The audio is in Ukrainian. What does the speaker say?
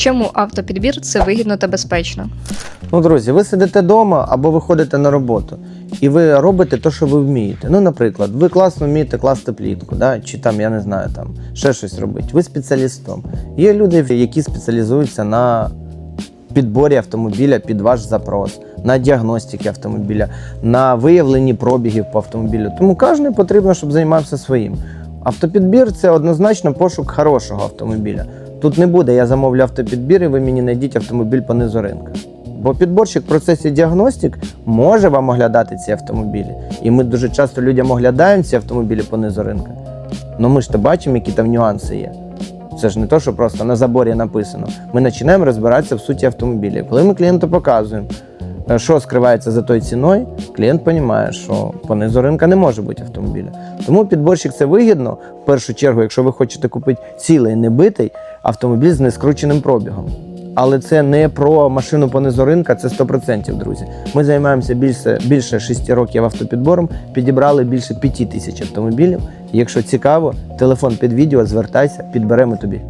Чому автопідбір це вигідно та безпечно? Ну, друзі, ви сидите вдома або ви ходите на роботу, і ви робите те, що ви вмієте. Ну, наприклад, ви класно вмієте класти плітку, да? чи там, я не знаю, там ще щось робити. Ви спеціалістом. Є люди, які спеціалізуються на підборі автомобіля під ваш запрос, на діагностиці автомобіля, на виявленні пробігів по автомобілю. Тому кожен потрібно, щоб займався своїм. Автопідбір це однозначно пошук хорошого автомобіля. Тут не буде, я замовлю автопідбір, і ви мені знайдіть автомобіль по низу ринка. Бо підборщик в процесі діагностик може вам оглядати ці автомобілі. І ми дуже часто людям оглядаємо ці автомобілі по низу ринка. Ну ми ж то бачимо, які там нюанси є. Це ж не то, що просто на заборі написано. Ми починаємо розбиратися в суті автомобілів. Коли ми клієнту показуємо, що скривається за тою ціною, клієнт розуміє, що по низу ринка не може бути автомобіля. Тому підборщик це вигідно, в першу чергу, якщо ви хочете купити цілий небитий автомобіль з нескрученим пробігом. Але це не про машину по низу ринка, це 100%, друзі. Ми займаємося більше, більше 6 років автопідбором, підібрали більше 5 тисяч автомобілів. Якщо цікаво, телефон під відео, звертайся, підберемо тобі.